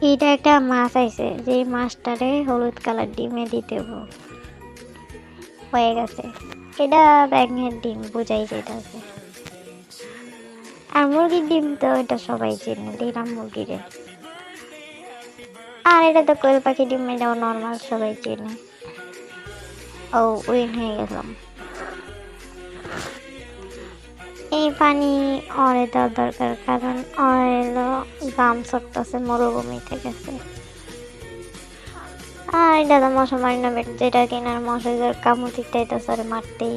এইটা একটা মাছ আইছে যে মাছটারে হলুদ কালার ডিমে দিতে। হয়ে গেছে। এটা ব্যাঙের ডিম, বোঝাই যেতেছে আর মুরগির ডিম তো এটা সবাই চেনে, দিলাম মুরগিরে। আর এটা তো কোয়েল পাখি ডিম এটাও নর্মাল সবাই চেনে। ও, উইন হয়ে গেলাম। এই পানি অরে দেওয়ার দরকার, কারণ অয়েল গাম সরতেছে মরুভূমিতে গেছে আর তো মশা মারি না বেট যেটা কিনার মশাদের কামড় দিতে তো সরে মারতেই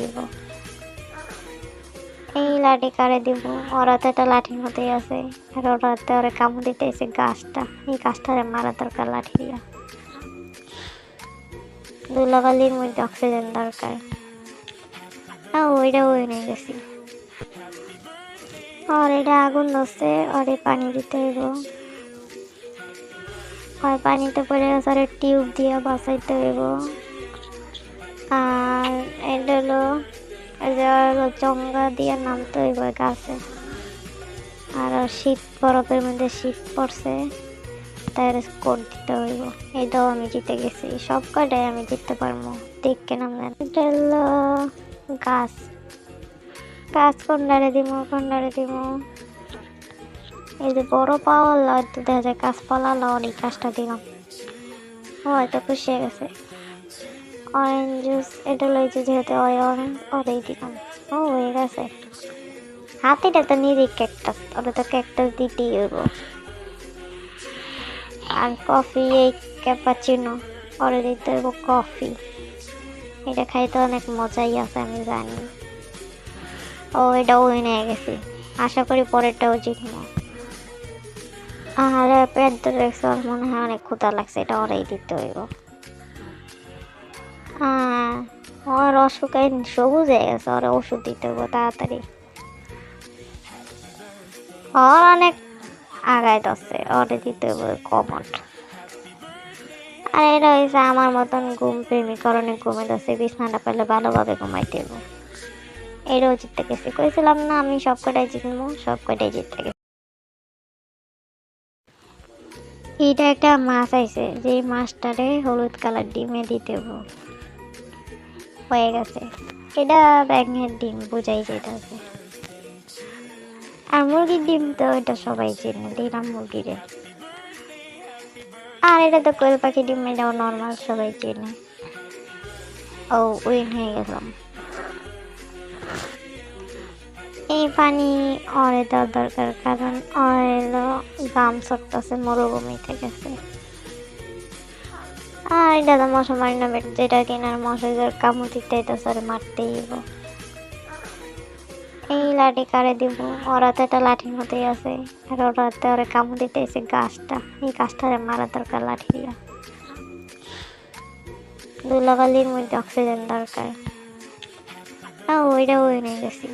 এই লাঠি কারে দিব? ওরা তো একটা লাঠির মতোই আছে। আর ওরা তো ওরা কামড় দিতে এসে গাছটা, এই গাছটারে মারা দরকার লাঠি দিয়া ধুলাবালির মধ্যে অক্সিজেন দরকার। হ্যাঁ ওইটা ওই নিয়ে গেছি। আর এটা আগুন ধরছে, আর এই পানি দিতে হইব। আর পানিতে পড়ে গেছে টিউব দিয়ে বাঁচাইতে হইব। আর এটা হলো যে হলো চঙ্গা দিয়ে নামতে হইব গাছে। আর শীত, বরফের মধ্যে শীত পড়ছে, তাই কোট দিতে হইব। এই দাও আমি জিতে গেছি। সব কটাই আমি জিততে পারব। দেখকে নামলেন এটা হলো গাছ। গাছ কোনডারে দিব কোনডারে দিব এই যে বড় পাওয়ার লয় তো দেখা যায় গাছপালা লওয়ার এই কাজটা হয়তো খুশি হয়ে গেছে। অরেঞ্জ জুস এটা লইছে যেহেতু ওই অরেঞ্জ ওটাই দিলাম। ও, হয়ে গেছে। হাতিটা তো নিজেই ক্যাকটাস ওটা তো ক্যাকটাস দিতেই হইব। আর কফি এই ক্যাপাচিনো ওরে দিতে হইব কফি এটা খাইতে অনেক মজাই আছে, আমি জানি। ও এটা ওই নিয়ে গেছি। আশা করি পরেরটাও জিতবো আরে রাখছে ওর মনে হয় অনেক ক্ষুধা লাগছে, এটা ওরাই দিতে হইব। হ্যাঁ ওর অসুখ সবুজ হয়ে গেছে, ওরা ওষুধ দিতে হইব, তাড়াতাড়ি। ওর অনেক আগায় দছে ওরে দিতে হইব কমট। আর, এটা হয়েছে আমার মতন ঘুম প্রেমিকর অনেক ঘুমে দছে বিছনাটা পেলে ভালোভাবে ঘুমাইতে হইব। এটাও জিততে গেছি। কইছিলাম না, আমি সব কটাই জিতবো সব কটাই জিততে গেছি। এইটা একটা মাছ আইছে যে মাছটারে হলুদ কালার ডিমে দিতে। হয়ে গেছে। এটা ব্যাঙের ডিম, বোঝাই যেতেছে আর মুরগির ডিম তো এটা সবাই চেনে, দিলাম মুরগিরে। আর এটা তো কোয়েল পাখি ডিম, এটাও নর্মাল সবাই চেনে। ও, উইন হয়ে গেলাম। এই পানি অরে দেওয়ার দরকার, কারণ অয়েল গাম সরতেছে মরুভূমিতে গেছে আর তো মশা মারি না বেট, যেটা কিনার মশাদের কামড় দিতে সরে মারতেই হইব। এই লাঠি কারে দিব? ওরা তো একটা লাঠির মতোই আছে। আর ওরা তো ওরা কামড় দিতে এসে গাছটা, এই গাছটারে মারা দরকার লাঠি দিয়া। ধুলাবালির মধ্যে অক্সিজেন দরকার। ওইটা ওই নিয়ে গেছি।